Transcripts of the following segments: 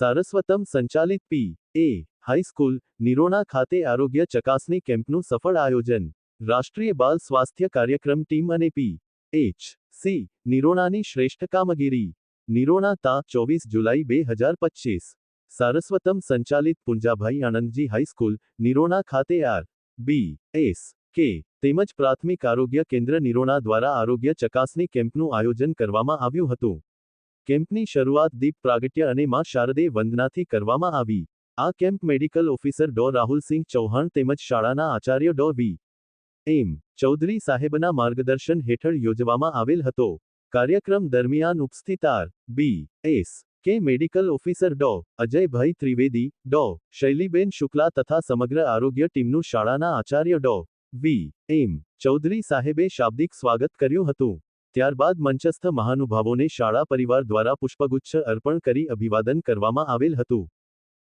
સારસ્વતમ સંચાલિત પી. એ. હાઈસ્કૂલ નિરોણા ખાતે આરોગ્ય ચકાસણી કેમ્પનું સફળ આયોજન. રાષ્ટ્રીય બાલ સ્વાસ્થ્ય કાર્યક્રમ ટીમ અને પી. એચ. સી. નિરોણાની શ્રેષ્ઠ કામગીરી. નિરોણા તા ચોવીસ જુલાઈ બે હજાર પચીસ. સારસ્વતમ સંચાલિત પુંજાભાઈ આનંદજી હાઈસ્કૂલ નિરોણા ખાતે આર. બી. એસ. કે. તેમજ પ્રાથમિક આરોગ્ય કેન્દ્ર નિરોણા દ્વારા આરોગ્ય ચકાસણી કેમ્પનું આયોજન કરવામાં આવ્યું હતું. કેમ્પની શરૂઆત દીપ પ્રાગટ્ય અને માં શારદે વંદનાથી કરવામાં આવી. આ કેમ્પ મેડિકલ ઓફિસર ડો રાહુલસિંહ ચૌહાણ તેમજ શાળાના આચાર્ય ડો વી. એમ. ચૌધરી સાહેબના માર્ગદર્શન હેઠળ યોજવામાં આવેલ હતો. કાર્યક્રમ દરમિયાન ઉપસ્થિત R B. S. K medical officer Dr. Ajaybhai Trivedi, Dr. Shailiben Shukla તથા સમગ્ર આરોગ્ય ટીમનું શાળાના આચાર્ય ડો. વી. એમ. ચૌધરી સાહેબે શાબ્દિક સ્વાગત કર્યું હતું. ત્યારબાદ મંચસ્થ મહાનુભાવોને શાળા પરિવાર દ્વારા પુષ્પગુચ્છ અર્પણ કરી અભિવાદન કરવામાં આવેલ હતું.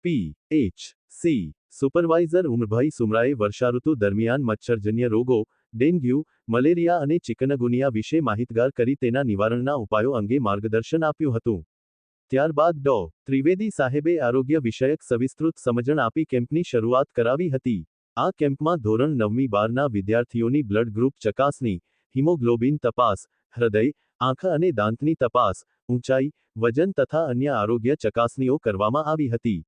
P H C. Supervisor Umarbhai સુમરાએ વર્ષાઋતુ દરમિયાન મચ્છરજન્ય રોગો, ડેન્ગ્યુ, મલેરિયા અને ચિકનગુનિયા વિશે માહિતગાર કરી તેના નિવારણના ઉપાયો અંગે માર્ગદર્શન આપ્યું હતું. ત્યારબાદ ડો. ત્રિવેદી સાહેબે આરોગ્ય વિષયક સવિસ્તૃત સમજણ આપી કેમ્પની શરૂઆત કરાવી હતી. આ કેમ્પમાં ધોરણ નવમી બારના વિદ્યાર્થીઓની બ્લડ ગ્રુપ ચકાસણી, હિમોગ્લોબિન તપાસ હૃદય, આંખ અને દાંતની તપાસ, ઊંચાઈ, વજન તથા અન્ય આરોગ્ય ચકાસણીઓ કરવામાં આવી હતી.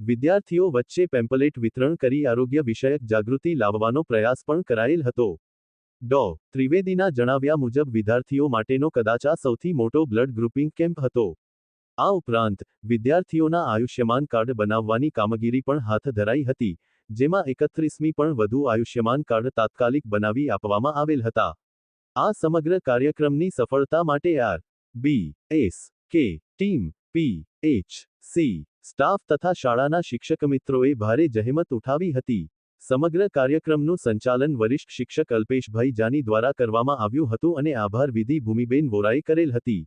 વિદ્યાર્થીઓ વચ્ચે પેમ્પલેટ વિતરણ કરી આરોગ્ય વિષયક જાગૃતિ લાવવાનો પ્રયાસ પણ કરાયેલ હતો. ડો. ત્રિવેદીના જણાવ્યા મુજબ વિદ્યાર્થીઓ માટેનો કદાચ આ સૌથી મોટો બ્લડ ગ્રુપિંગ કેમ્પ હતો. આ ઉપરાંત, વિદ્યાર્થીઓના આયુષ્યમાન કાર્ડ બનાવવાની કામગીરી પણ હાથ ધરાઈ હતી, જેમાં એકત્રીસમી પણ વધુ આયુષ્યમાન કાર્ડ તાત્કાલિક બનાવી આપવામાં આવેલ હતા. આ સમગ્ર કાર્યક્રમની સફળતા માટે R, B, S, K, team, P, H, C, staff તથા શાળાના શિક્ષક મિત્રોએ ભારે જહેમત ઉઠાવી હતી. સમગ્ર કાર્યક્રમનું સંચાલન વરિષ્ઠ શિક્ષક અલ્પેશભાઈ જાની દ્વારા કરવામાં આવ્યું હતું અને આભાર વિધિ ભૂમિબેન વોરાએ કરેલ હતી.